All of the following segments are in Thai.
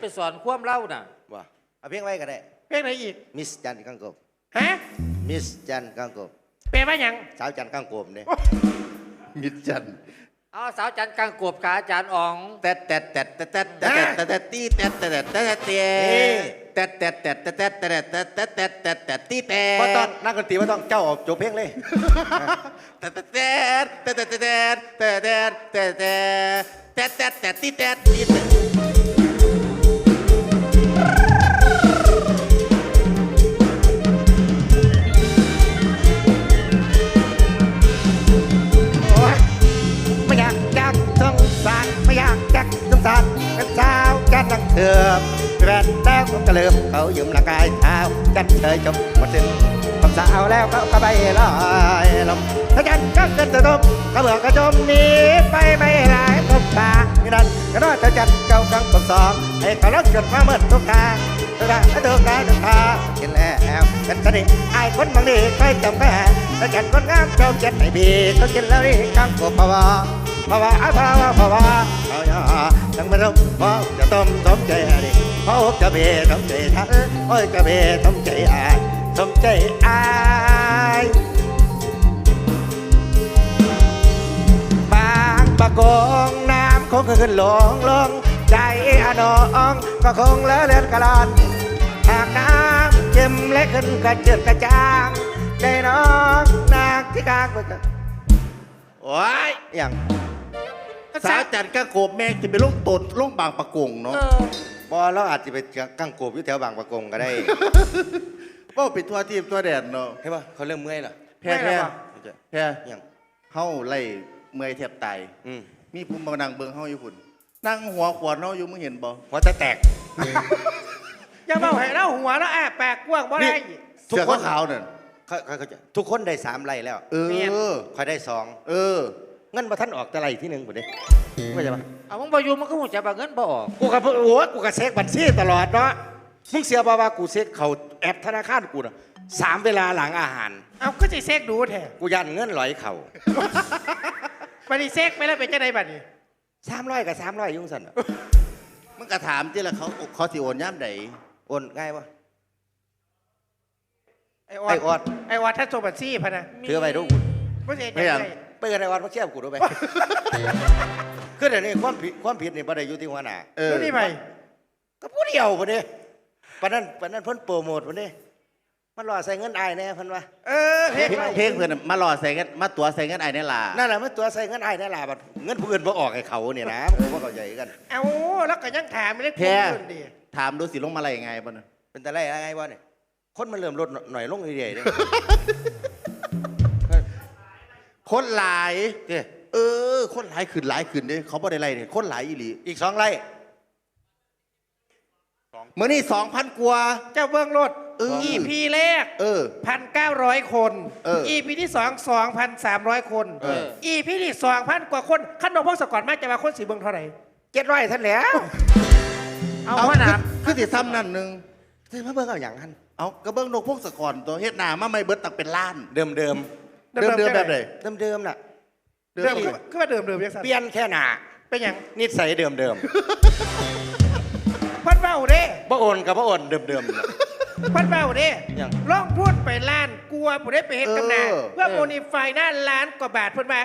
ไปสอนความเล่าน่ะ ว่าเอาเพลงไว้ก็ได้ เพลงไหนอีก มิสจันกังกบฮะมิสจันกังกบแปลว่าหยัง สาวจันกังกบเนี่ยมิดจันเอาสาวจันทร์กลางกบขาอาจารย์อ๋อง แต่แต่แต่แต่แต่แต่แต่แต่ตีแต่แต่แต่แต่แต่แต่แต่แต่แต่แต่แต่แต่แต่แต่แต่ตีแต่ว่าต้องนักดนตรีว่าต้องเจ้าออกจบเพลงเลยแต่แต่แต่แต่แต่แต่แต่แต่แต่แต่แต่แต่ตีแต่ตีแต่ ให้เขาลักจดมาเมื่อทุกางทุกางทุกางทุกางกินแล้วเป็นสนิทไอ้คนบางทีเคยจำแพ้แต่จันคนงามเจ้าเจ็ดไอ้บีก็กินแล้วนี่กังกบภาวะภาวะภาวะภาวะเอาอย่าทั้งไม่ต้องพอจะต้มสมใจอะไรพอจะเบสมใจท่าโอ้ยจะเบสมใจอายสมใจอายบางประกงน้ำคงขึ้นลงลง ใจอะนองก็คงเลอะเลือนกระลอนหากน้ำเจ็มเล็กขึ้นกระเจิดกระจางใจน้องนางที่กลางไปกันโอ้ยอย่างสาวจันก็โกบแม่จะไปลงตดลงบางปะกงเนาะเออบอเราอาจจะไปกังโกบอยู่แถวบางประกงก็ได้ว่าไปทั่วทีมทั่วแดนเนาะเห็นปะเขาเริ่มเมื่อยเหรอแพ้แพ้แพ้อย่างเฮาไล่เมื่อยแทบตายอืมมีผู้มานั่งเบิ่งเฮาอยู่พุ่น นั่งหัวขวานเฮาอยู่มึงเห็นบ่หัวจะแตก อย่าเมาให้เราหัวแล้วแอบแปลกกว้างบ่ได้เสื้อขาวๆนั่นเขาเขาเขาจะทุกคนได้สามไร่แล้วเออคอยได้สองเออ เงินมาท่านออกแต่ไร่ที่หนึ่งหมดเลยไม่ใช่ปะเอามึงบอยู่มันก็หูจะบาเงินบ่ออกกูกับโอ้ยกูกับเซ็กบัญชีตลอดเนาะมึงเสียบ่ว่ากูเซ็กเขาแอปธนาคารกูนะสามเวลาหลังอาหาร เอาก็จะเซ็กดูแท้กูยันเงินไหลเขาบัดนี้เซ็กไปแล้วเป็นจังไดบัดนี้ สามร้อยกับสามร้อยยุ่งสันน่ะมึงก็ถามที่ละเขาเขาสิโอนย่ามใดโอนง่ายปะไอ้ออไอ้ดออดไอ้ออดท่านโซบัตซี่พะนะถือไปดูบ่เสียใจไม่ยังเลยเปิดไอ้ออดมาเชี่ยวกูดูไปคือเดี๋ยวนี้ความผิดความผิดนี่บ่ได้อยู่ที่หัวหน้าเออดูนี่ไปก็ผู้เดียวปะเนี่ยปานนั้นปานนั้นเพิ่นโปรโมทปะเนี่ย มันรอใส่เงินอายแน่เพิ่นว่าเออเพลงเพลงเพลงเพื่อนน่ะมารอใส่กันมาตัวใส่กันไอ้นี่ล่ะนั่นแหละมันตัวใส่เงินอายแน่ล่ะบัดเงินผู้อื่นบ่ออกให้เขาเนี่ยนะผมว่าเขาใหญ่กันเอาแล้วก็ยังถามไม่ได้แพ้คุยดีถามดูสิลงมาอะไรยังไงบ่น่ะเป็นแต่ไรอะไรวะเนี่ยคนมันเริ่มลดหน่อยลงเรื่อยๆเนี่ยคนหลายเด้เออคนหลายขึ้นหลายขึ้นเด้เขาบ่ได้ไล่เนี่ยคนหลายอีหลีอีกสองไร่ มื้อนี้2,000กว่า เจ้าเบื้องรถเออ EP แรกเออพันเก้าร้อยคนเออ EP ที่สองสองพันสามร้อยคนเออ EP ที่สองพันกว่าคนขั้นนพงศกรมาจะมาคนสีเบืองเท่าไหร่เจ็ดร้อยท่านแล้วเอาเอาหัวหน้าคือคือสิซ้ำนั่นหนึงเฮ้ยมาเบิ่งเอาอย่างนั้นเอากระเบื้องนกพวกสะกอนตัวเฮ็ดหน้ามาไม่เบิดตักเป็นล้าน เดิมเดิมเดิมเดิมแบบไหนเดิมเดิมๆน่ะเดิเดิมมคือคือว่าเดิมเดิมยังสั่นเปลี่ยนแค่หน้าเป็นหยังนิสัยเดิมเดิมเพันเบ้าเด้ ๆบ่โอนกับบ่โอนเดิมเดิมๆน่ะเพันเบ้าเด้หยังลองพูดไปล้านกลัวผู้ได้ไปเฮ็ดกับหนาเออ เพื่อโมนิฟายหน้าล้านกว่าบาทเพิ่นมา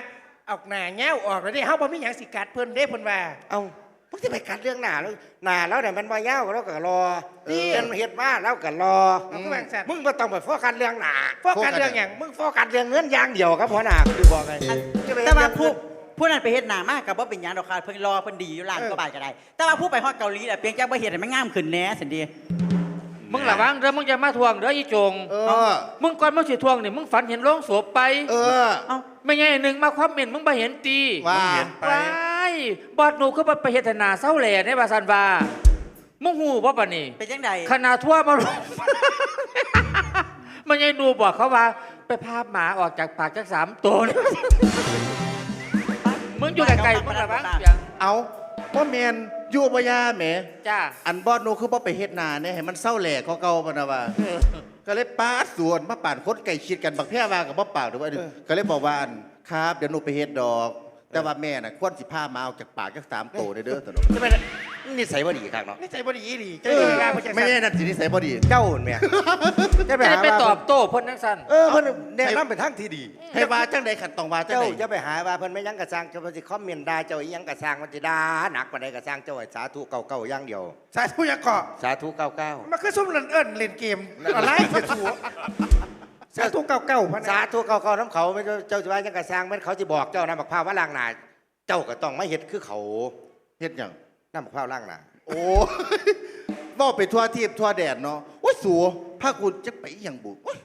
ออกหน้าแง้วออกแล้วนี่เฮาบ่มีหยังสิกัดเพิ่นเด้เพิ่นว่า เอาพวกที่ไปกัดเรื่องหน้าแล้วหน้าแล้วเนี่ยมันมายาวแล้วก็รอนี่เรียนเฮ็ดมาแล้วก็รอเอาคือแบ่งสัตว์ มึงบ่ต้องไปโฟกัสเรื่องหน้าโฟกัสเรื่องหยังมึงโฟกัสเรื่องเงินอย่างเดียวครับหัวหน้าคือบอกไงแต่ว่าผู้ ผู้นั้นไปเฮ็ดหนามากกับว่าเป็นหยังดอกค่ะเพิ่นรอเพิ่นดีอยู่ล้านกว่าบาทก็ได้ แต่ว่าผู้ไปฮอดเกาหลีน่ะเพียงแค่บ่เฮ็ดให้มันงามขึ้นแหน่สันดี มึงระวังเด้อมึงจะมาทวงเด้ออีจง เออ มึงก่อนมึงสิทวงนี่มึงฝันเห็นโลงศพไปเออ เอ้าไม่ไงหนึ่งมาความเห็นมึงไปเห็นตีว่าว้ายบอดหนูคือบ่ไปเฮ็ดให้หนาเศร้าแหล่ในบาซันว่ามึงหูบ่ปะนี่ เป็นจังใดขนาดทั่วมาลง มันยังดูบอกเขาว่า ไปพาหมาออกจากปากจากสามตัวเลย มึงอยู่ไกลๆมึงระวังอย่างเอาพ่อแมนอยู่บ่ยาแหมจ้าอันบอดโนคือบ่ไปเฮ็ดนาเนี่ยให้มันเศร้าแหลกเก่าๆปะนะว่าก็เลยปาดสวนมาป่านคนไก่ชิดกันบักแพร่ว่ากับบ่ปากหรือว่าก็เลยบอกว่าอันครับเดี๋ยวหนูไปเฮ็ดดอก แต่ว่าแม่น่ะควรสิพามาเอาจากปากจากสามโตเด้อเด้อตลกจะเป็ นนิสัยบ่ดีครับเนาะนี่ใจบ่ดีอีหลีเจะดีงามบ่จังไม่ซั่นใช่นั่นสินิสัยบ่ดี เจ้าแม่จะไปจะหาได้ไปว่าตอบโต้เพิ่นทั้งสั้นเออเพิ่นแนะนำไปทางที่ดี ให้ว่าจังใดขันตองว่าจังเจ้าใดจะไปหาว่าเพิ่นไม่ยังกระซังเจ้าสิคอมเมนต์ด่าเจ้าอีหยังกระซังมันสิด่าหนักกว่าใดกระซังเจ้าไอ้สาธุเก่าๆอย่างเดียว สาธุยังเกาะสาธุเก้าเก้ามันคือซุ่มเล่นเอิ้นเล่นเกมอะไรเสียถูสาธุเก่าๆพันสาธุเก้าเก้าน้ำเขาไม่เจ้าจะว่ายังกระซังมันเขาจะบอกเจ้าน้ำบักพร้าวว่าล้างหน้าเจ้าก็ต้องไม่เฮ็ดคือเขา เฮ็ดหยัง น้ำบักพร้าวล้างหน้าโอ้ยบ่ไปทั่วทีบทั่วแดดเนาะโอ้ยสัวพากูจะไปอีหยังบุโอ้ย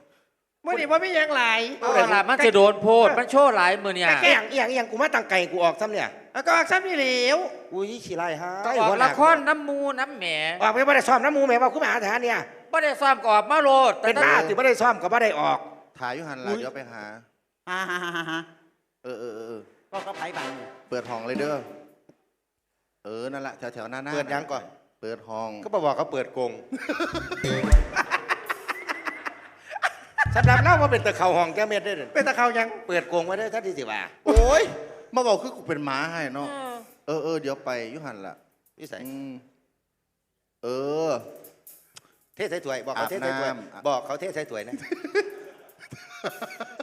มื่อนี้ว่าไม่ยังหลายเอาล่ะมันจะโดนโพดมันโชว์หลายมือเนี่ยอีหยังอีหยังอีหยังกูมาตั้งไก่กูออกซ้ำเนี่ยแล้วก็อักซ้ำนี่เหลวอุ้ยขี้ไล่ฮะก็ออกละครน้ำมูน้ำแหมออกไปไม่ได้ซ้อมน้ำมูแม่ว่าคุณมาหาทหารเนี่ยบ่ได้ซ้อมก็ออกมาโลดเป็นบ้าถือไม่ได้ซ้อมก็ไม่ได้ออก ถ่ายอยู่หันหลังเดี๋ยวไปหาฮ่าฮ่าฮ่าฮ่าเออเออเออเออก็ก็ไปบังเปิดห้องเลยเด้อ เออนั่นแหละแถวแถวๆหน้าหน้าเปิดยังก่อน เปิดห้องก็บอกบอกเขาเปิดโกงสำหรับเล่าว่าเป็นตะเขาห้องแก้เม็ดได้เลยเป็นตะเขายังเปิดโกงไว้ได้ท่านที่สิว่าโอ้ยมาบอกคือกูเป็นหมาให้เนาะเออเออเดี๋ยวไปอยุหันละนิสัยอืมเออ เทศใส่ถ้วยบอกเขาเทศใส่ถ้วยอาบน้ำบอกเขาเทศใส่ถ้วยนะ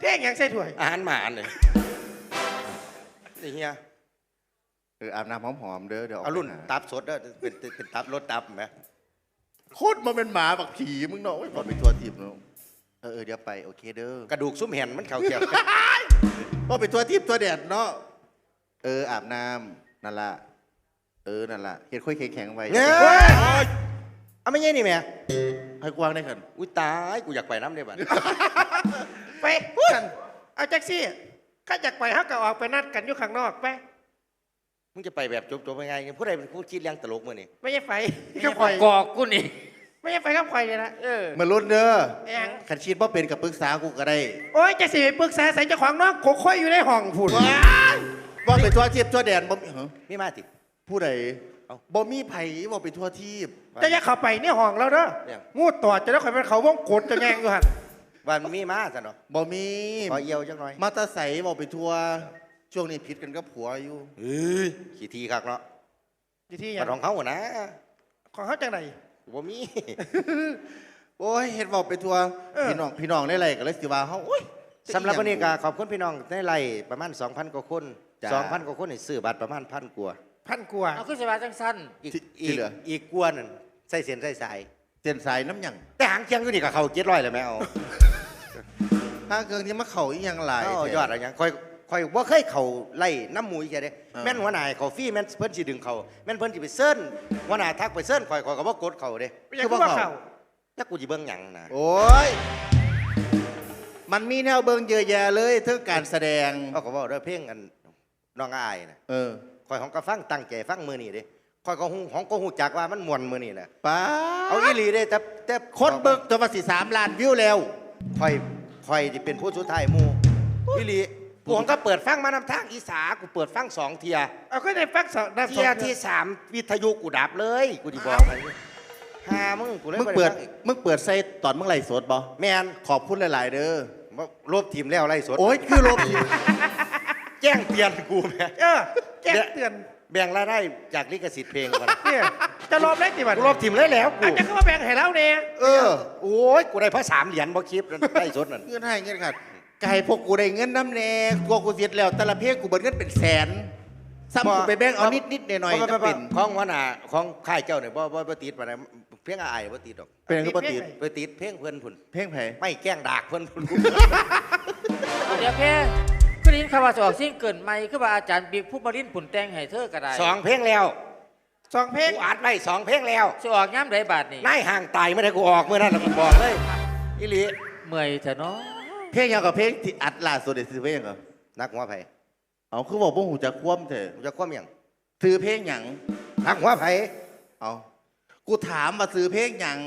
เพ่งยังใส่ถ้วยอาหารหมาอันเลยนี่เฮีย เอออาบน้ำหอมๆเด้อเดี๋ยวกเอารุ่นไปหตับสดเด้อเป็นเป็นเป็นตับรสตับไหมโคตรมาเป็นหมาบักผีมึงเนาะโอ้ยบอกไปทัวร์ทีบเนาะเออเออเดี๋ยวไปโอเคเด้อกระดูกซุ้มแห่นมันเข่าเกี่ยวบอกไปทัวร์ทีบทัวร์แดดเนาะเอออาบน้ำนั่นละเออนั่นละเห็ดค่อยแข็งๆไว้เงี้ยเอาไม่ใช่นี่แม่ให้กว้างได้ขันอุ้ยตายกูอยากไปน้ำได้บ้านไปกันเอาแจ็คซี่ข้าอยากไปเขาก็ออกไปนัดกันอยู่ข้างนอกไป มึงจะไปแบบจบๆยังไงผู้ใดเป็นผู้คิดเรื่องตลกมื่อนี่ไม่ใช่ไฟข้าคอยกอกกูนี่ไม่ใช่ไฟข้าคอยเลยนะเออมาลุ้นเด้อแองขันชีดว่าเป็นกับปรึกษากูก็ได้ โอ้ยจะสิไปปรึกษาใส่เจ้าของน้องโคค่อยอยู่ในห้องฝุ่นว่าไปทัวร์ทีบทัวร์แดดบ่มีเหรอมีมาติผู้ใดเอ้าบ่มีไผว่าไปทัวร์ทีบจะอย่าเข้าไปเนี่ยห้องเราเด้อเนี่ยงูตอดจะได้คอยเป็นเขาว่องกดจะแงงอยู่หันวันมีมาซะเนาะบ่มีขอเอียวจังหน่อยมาแตาใสบอกไปทัวร์ ช่วงนี้ผิดกันกับผัวอยู่เฮ้ยขี้ทีคักเนาะอยู่ที่หปยังของเขาหัวนะของเขาจังไหน บ่มี โอ้ยเห็นบอกไปทัวร์เออ พี่น้องพี่น้องได้ไรกันเลยสิว่าเฮาโอ้ยสำหรับวันนี้ก็ขอบคุณพี่น้องในไล่ประมาณ 2,000 กว่าคน จ้า 2,000 กว่าคนนี่ซื้อบัตรประมาณพันกว่าพันกว่าเอาขึ้นสบายจังสั้นอีกที่อีที่กเหลือ อีกกว่านั่นใส่เสียนใส่สาย เส้นสายน้ำหยังแต่หางเคียงอยู่นี่กับเขาเจ็ดร้อยเลยแม่เอาถ้าเกินที่มาเข่าอีหยังหลายเอาแท้ยอดอะไรยังคอย คอยว่าเคยเขาไล่น้ำหมูอีกแค่เด้เออแม่นหัวหน้าให้เขาฟรี่แม่นเพิ่นสิดึงเขาแม่นเพิ่นสิไปเซิร์นหัวหน้าทักไปเซิร์นคอยคอยก็บ่กดเขาเด้ไม่ใช่คือว่าเขาจักกูสิเบิ่งหยังนะโอ้ย มันมีแนวเบิงเยอะแยะเลยเท่งการแสดง เอาก็บอกเด้อเพลงอันน้องอายนะเออคอยของก็ฟังตั้งใจฟังมื้อนี้เด้คอยก็ฮู้ของก็ฮู้จักว่ามันม่วนมื้อนี้แหละป้าเอาอีหลีเด้แต่แต่คนเบิกตัวภาษีสามล้านวิวแล้วคอยคอยสิเป็นผู้สุดท้ายหมู่อีหลี กูของก็เปิดฟังมานำทางอีสากูเปิดฟังสองเทียเอาก็ได้ฟักสองได้สเทีองยเดืที่อนสามวิทยุกูดับเลย กูดีบอกให้หามึงกูเลยมึงบ่ไเปิดฟัอีกมึงเปิดใส่ตอนมึงไล่สดบ่แมนขอบคุณหลาย ๆ เด้อบ่ลบทีมแล้วไรสดโอ้ยคือลบแจ้งเตือนกูแม่เออแจ้งเตือนแบ่งรายได้จากลิขสิทธิ์เพลงก่อนเนี่ยจะลบได้กี่วันกูลบทีมเลยแล้วกูอาจจะเข้ามาแบ่งให้เราเนี่ยเออโอ้ยกูได้พระสามเหรียญบ่คลิปนั่นได้สดนั่นเงินให้เงินขาด ไก่พวกกูได้เงินน้ำแน่ตัวกูเสียแล้วแต่ละเพลงกูเบิดเงินเป็นแสนซ้ำกูไปแบ่งเอานิดนิดๆหน่อยๆบ่จะบ่บ่เป็นของหัวหน้าของค่ายเจ้าเนี่ยบ่บ่บ่ติดปานใดเพียงอายบ่ติดดอกเป็นก็ปฏิดไปติดเพลงเพิ่นพุ่นเพลงไผ่ไม่แกล้งดากเพิ่นพุ่นเดี๋ยวแค่คือได้ยินคำว่าจะออกซิ่งเกินไม่คือว่าอาจารย์บิ๊กผู้มารินผุนแต่งให้เธอก็ได้สองเพลงแล้วสองเพลงกูอัดไว้สองเพลงแล้วจะออกย้ำไดบาทนี่นายห่างตายไม่ได้กูออกเมื่อนั้นแล้วกูบอกเลยอีหลีเมื่อยเถอะเนาะ เพลงยังกับเพลงที่อัดล่าสุดเดี๋ยวซื้อเพลงเหรอนักหัวไผเอาคือบอกพวกหูจะคว่ำเถอะกูจะคว่ำหยังซื้อเพลงหยังนักหัวไผเอากูถามว่าซื้อเพลงหยัง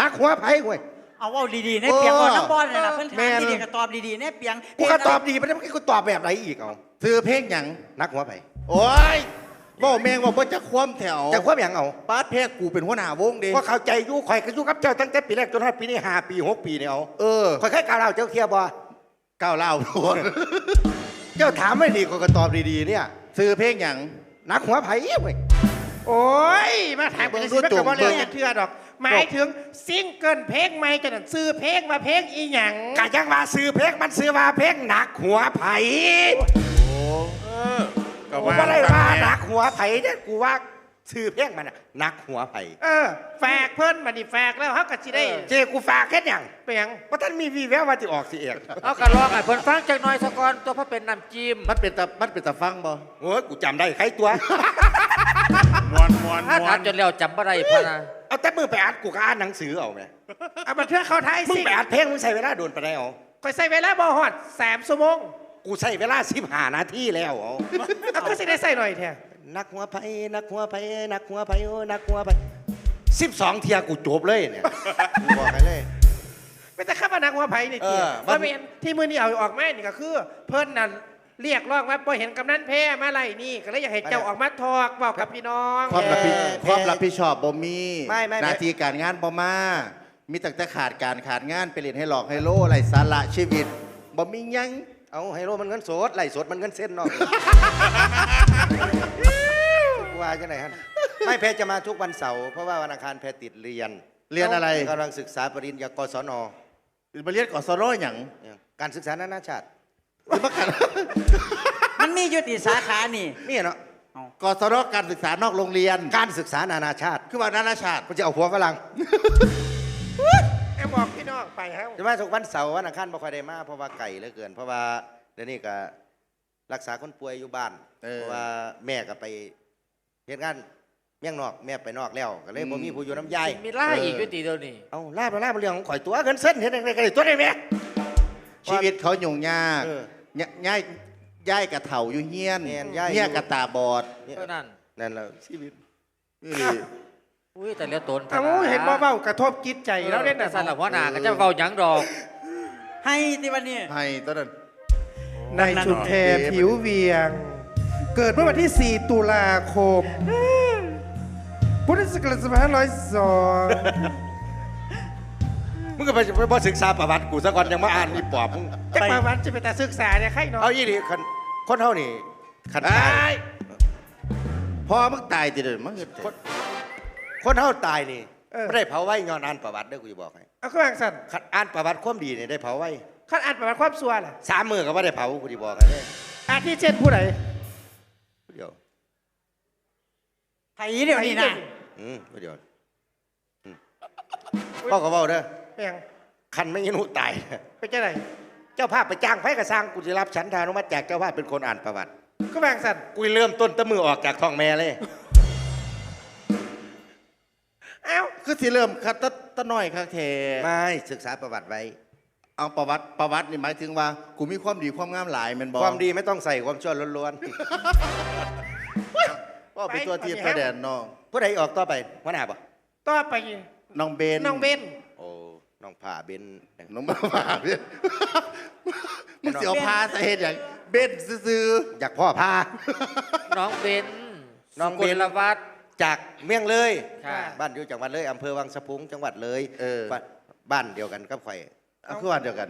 นักหัวไผเว้ยเอาเว่าดีๆในเปียงเออก่อนน้ำบอลเลยนะเพิ่นแม่ถามนดีๆก็ตอบดีๆในเปียงกูก็ตอบดีไปแล้วเมื่อกี้กูตอบแบบไหนอีกเอาซื้อเพลงหยังนักหัวไผโอ้ย บอกแมงว่าบ่จะคว่ำแถวจะคว่ำหยังเอาปาดเพลงกูเป็นหัวหน้าวงเด้ก็เข้าใจอยู่ข่อยก็อยู่กับเจ้าตั้งแต่ปีแรกจนถึงปีนี้ห้าปีหกปีเนี่ยเอาเออข่อยเคยกล่าวเล่าเจ้าเคลียร์บ่ก้าวเล่าโดนเจ้าถามไม่ดีก็ก็ตอบดีๆเนี่ยซื้อเพลงหยังนักหัวไผ่เว้ยโอ้ยมาถามกันสิเบิ่แม่งดูกับว่าจุ่เรื่องมจะเชื่อดอกหมายถึงซิงเกิลเพลงใหม่จะนั่นซื้อเพลงมาเพลงอีหยังกะยังว่าซื้อเพลงมันซื้อว่าเพลงหนักหัวไผ่ ก็กูว่าไม่ได้ว่าหนักหัวไผ่เนี่ยกูว่าซื้อเพลงมันน่ะหนักหัวไผ่เออแฝกเพิ่นมาดิแฝกแล้วเขาก็สิได้เจกูฝากแค่ยังเปียงว่าท่านมีวีแววว่าจะออกสิเอกเอากระลองไอ้เพิ่นฟังจากหน้อยสะก่อนตัวเพราะเป็นน้ำจิ้มมันเป็นตะมันเป็นตะฟังบ่โอ้ยกูจำได้ใครตัวมวนมวนถ้าถามจนแล้วจำบ่ได้พะนะเอาแต่มือไปอ่านกูก็อ่านหนังสือเอาไหมเอามาเทือกเขาไทยมึงสิไปอ่านเพลงมึงใช้เวลาโดนไปได้เอาคอยใส่เวลาบ่ฮอดสามชั่วโมง กูใช้เวลาสิบห้านาทีแล้วเอาเอาก็สิได้ใส่หน่อยแท้นักหัวไผ่นักหัวไผ่นักหัวไผ่โอ้นักหัวไผ่สิบสองเทียกูจบเลยเนี่ยกูบอกไปเลยไม่แต่ข้าพนักหัวไผ่นี่เอเจียอว่าเป็นที่มือนี่เอาออกมานี่ก็คือ เพิ่นนั่นเรียกร้องว่าบ่เห็นกำนันแพ้มาไล่นี่ก็เลยอยากให้เจ้าออกมาทอกบอกกับพี่น้อง ความรับผิดแพ้ความรับผิดชอบบ่มีไม่ไม่ไม่ หน้าที่การงานบ่มา มีแต่แต่ขาดการขาดงานไปเล่นให้หลอกให้โลไรสาระชีวิตบ่มีหยัง เอาไฮโลมันเงินสดไหลสดมันเงินเส้นเนอกกูว่าจังไหนฮะไม่แพรจะมาทุกวันเสาร์เพราะว่าวันอังคารแพรติดเรียนเรียนอะไร กำลังศึกษาปริญญากศนไปเรียนกศนหยังเนี่ยการศึกษานานาชาติหรือว่าการมันมีอยู่ติสาขานี่นี่เนาะกศนการศึกษานอกโรงเรียน การศึกษานานาชาติ คือว่านานาชาติกูจะเอาหัวฝรั่ง แอบบอกพี่น้องไปครับจะมาทุกวันเสาร์วันอังคารบ่ค่อยได้มาเพราะว่าไก่เหลือเกิน เพราะว่าเดี๋ยวนี้ก็รักษาคนป่วยอยู่บ้านเออเพราะว่าแม่ก็ไปเฮ็ดงานเมี่ยงนอกแม่ไปนอกแล้วก็เลยบ่มีผู้อยู่น้ำยายมีล่าอีกอยู่ตีเดียวนี่เอาลาบลาบเรื่องของข่อยตัวเงินเส้นเห็นอะไรกันตัวได้ไหมชีวิตเขายุ่งยากเออยย้ายย้ายกระเถาอยู่เฮียนแม่นย้ายอยู่เฮียกระตาบอดเนี่ยเท่านั้นนั่นแหละชีวิตนี่ อุ้ยแต่เหลี้ยตนเอาเห็นบ่เบากระทบจิตใจแล้วเล่นแต่น่ะสั่นละหัวหน้าก็จะเว้าหยังดอก ให้ที่วันนี้ให้ตอนนั้นในชุดแทนผิวเวียง เกิดเมื่อวันที่ 4 ตุลาคม พุทธศักราช2502มึงก็ไปไปบ่ศึกษาประวัติกูซะก่อนยังมาอ่านอีปอบมึงจักมาวันจะเป็นแต่ศึกษาเนี่ยใครเนาะเอาอีดิคนคนเท่านี่ขันตายพอมึงตายติเดินมึงเฮ็ดคน คนเท่าตายนี่เออ ไม่ได้เผาไว้ย้อนอ่านประวัติเด้อกูจะบอกให้เอาเครื่องสั่นขันอ่านประวัติความดีนี่ได้เผาไว้ขั้นอ่านประวัติความสัวล่ะสามมือก็ไม่ได้เผากูจะบอกให้เด้ออาทิเช่นผู้ใดเดี๋ยวไผเดี๋ยวนี้นะอืมเดี๋ยวอืมพ่อก็บอกเด้อเปียงคันไม่ยินุตายไปเจ้าไหนเจ้าภาพไปจ้างไผกระสร้างกูจะรับฉันทานุมัติจากเจ้าภาพเป็นคนอ่านประวัติก็แบ่งสั่นกูเริ่มต้นแตะมือออกจากท้องแม่เลย คือสิเริ่มคัดตะตะน้อยคักแท้ไม่ศึกษาประวัติไว้ เอาประวัติประวัตินี่หมายถึงว่ากูมีความดีความงามหลายแม่นบ่ความดีไม่ต้องใส่ความชั่วล้วนก็เป็นตัวที่ประแดนน้องๆผู้ใดออกต่อไปหัวหน้าปะต่อไปน้องเบนน้องเบนโอ้น้องผ่าเบนน้องบ้าเบนมึงสิเอาพาสาเหตุอย่างเบนซื่ออยากพ่อพาน้องเบนน้องเบนสุกลวัฒน์ จากเมืองเลยค่ะบ้านอยู่จังหวัดเลยอำเภอวังสะพุงจังหวัดเลยเออบ้านบ้านเดียวกันกับข่อยเอาคือวันเดียวกัน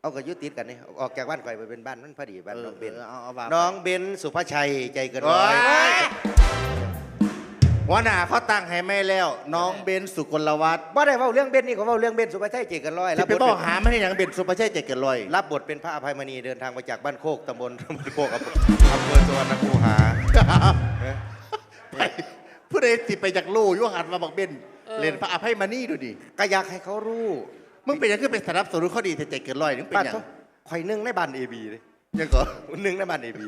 เอาก็อยุติดกันนี่ออกจากบ้านข่อยไปเป็นบ้านมันพอดีบ้านเออน้องเบนเออเอาเอาว่าไปน้องเบนสุภาชัยใจเกินโอ้ร้อยยหัวหน้าเขาตั้งให้แม่แล้ว น้องเบนสุกลวัฒน์บ่ได้เว่าเรื่องเบนนี่เขาเว่าเรื่องเบนสุภาชัยใจเกินร้อยที่ไปทบอกเป็นหาไม่ให้อย่างเบนสุภาชัยใจเกินร้อยรับบทเป็นพระอภัยมณีเดินทางมาจากบ้านโคกตำบลตำบลโคกอำเภออำเภอสวรรณคูหาไป ผู้ใดติไปจากลู่อยุหันมาบอกเบนเออเล่นพระอภัยมานี่ดูดิก็อยากให้เขารู้ มึงเป็นยังขึ้นเป็นสนับสนุนเขาดีแต่ใจเกินร้อยนึงเป็นบ้านอย่างเขาข่อยนึ่งในบ้านเอบีเลยยังก่อนึ่งในบ้านเอบี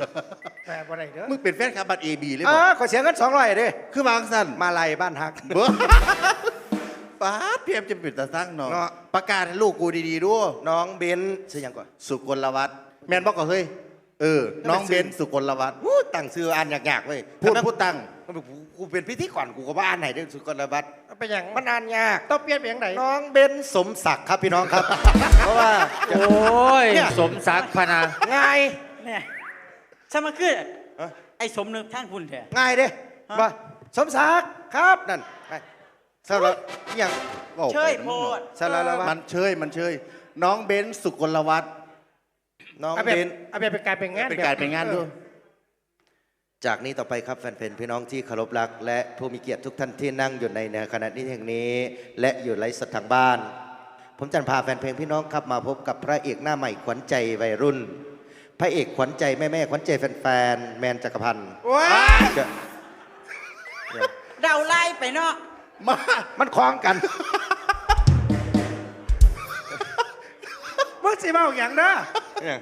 แปลบ่ได้เด้อมึงเป็นแฟนคลับบัตรเอบีเลยอ๋บออกขอเสียเงินสองร้อยเด้คือวางสั้นมาลายบ้านฮักเบ้อป้าดเพียมจะปิดตาสร้างเนาะเนาะประกาศให้ลูกกูดีๆด้วยน้องเบนชื่อหยังก่อนสุกลวัฒน์แมนบอกก็เฮ้ย เออ น้องเบนสุกลวัฒน์วู้ตั้งชื่ออ่านยากๆเว้ยพูดพูดตั้งกูเป็นพิธีก่อนกูก็บ้าอ่านไหนเด้อสุกลวัฒน์เอาไปอย่างมันอ่านยากต้องเปลี่ยนเป็นอย่างไหนน้องเบนสมศักดิ์ครับพี่น้องครับ เพราะว่าโอ้ยเนี่ยสมศักดิ์พะนะง่ายเนี่ยสมาคือเอ้อไอ้สมนึกท่านคุณแท้ง่ายเด้ฮะว่าสมศักดิ์ครับนั่นไปสารอหย่างเชยโพดสารวัตรมันเชยมันเชยน้องเบนสุกลวัฒน์ น้องเอาแบเบบนเอาแบบเป็นการเป็นงานเป็นการเป็นงานดูจากนี้ต่อไปครับแฟนๆพี่น้องที่เคารพรัก และผู้มีเกียรติทุกท่านที่นั่งอยู่ในขณะนี้แห่งนี้ และอยู่ไลฟ์สดทางบ้าน ผมจันพาแฟนเพลงพี่น้องครับมาพบกับพระเอกหน้าใหม่ขวัญใจวัยรุ่น พระเอกขวัญใจแม่ๆขวัญใจแฟนๆแมนจักรพันธ์ว้ายจะเดาไล่ไปเนาะมามันคล้องกันมึงสิเมาอย่างนะเนี่ย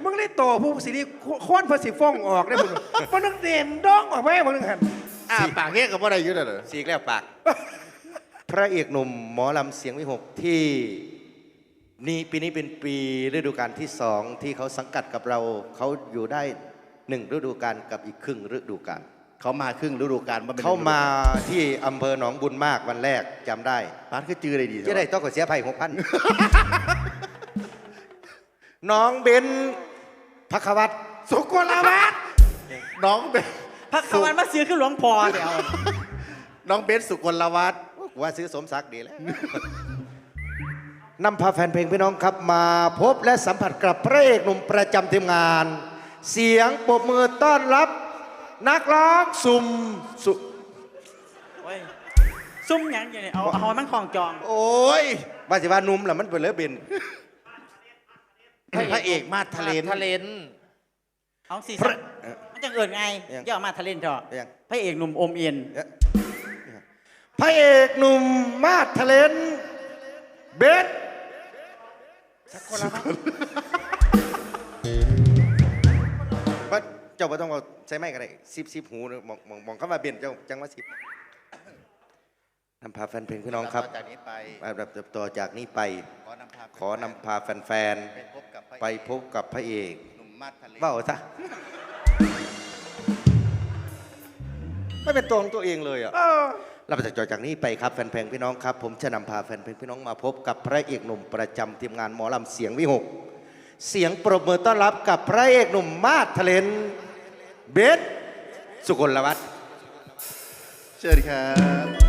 มึงได้โตผู้สิริโค้นเพอสิฟ้องออกได้มึงมันนึงเด่นดองออกแม่มึงนึงหันอ่าปากเฮียกับว่าอะไรอยู่น่ะเหรอสีกแล้วปาก พระเอกหนุ่มหมอลำเสียงวิหกที่นี่ปีนี้เป็นปีฤดูกาลที่สองที่เขาสังกัดกับเรา เขาอยู่ได้หนึ่งฤดูกาลกับอีกครึ่งฤดูกาลเขามาครึ่งฤดูกาลเป็นเขามาที่อำเภอหนองบุญมากวันแรกจำได้ปานคือจือเลยดีจะได้ต้องกดเสียภัยหกพัน น้องเบนพักวัตรสุกุลวัฒน์น้องเบนพักขวันมาซื้อขึ้นหลวงพ่อเดี๋ยวน้องเบนสุกลวัฒน์ว่าซื้อสมศักดิ์ดีแล้วนำพาแฟนเพลงพี่น้องครับมาพบและสัมผัสกับพระเอกหนุ่มประจำทีมงาน เสียงปรบมือต้อนรับ นักร้องสุ่มสุโอ้ยซุ่มหยังอยู่เนี่ยเอาเอาให้มันของจอง โอ้ยว่าสิว่าหนุ่มล่ะมันเป็นเลือเบน พระเอกมาดทะเลน ทะเลนเอาสิพระมันจะเอินไงยังอย่าเอามาทะเลนเถอะยัง พระเอกหนุ่มอมเอ็นพระเอกหนุ่มมาดทะเลนเบสว่าเจ้าบ่ต้องเอาใส่ไม้ก็ได้ซิบซิบหูนะมองมองมองเข้ามาเบนเจ้าจังว่าซิบ นำพาแฟนเพลงพี่น้องครับต่จากนี้ไปแบบต่อจากนี้ไป ขอนำพาขอนำพาแฟนไปพบกับพระๆไปพบกับพระเอกหนุ่มมาดทะเลเบ้าซะไม่เป็นตัวของตัวเองเลยอะเออเราจากจอจากนี้ไปครับแฟนเพลงพี่น้องครับ ผมจะนำพาแฟนเพลงพี่น้องมาพบกับพระเอกหนุ่มประจำทีมงานหมอลำเสียงวิหก เสียงปรบมือต้อนรับกับพระเอกหนุ่มมาดทะเลนเบสสุกลวัฒน์เชิญครับ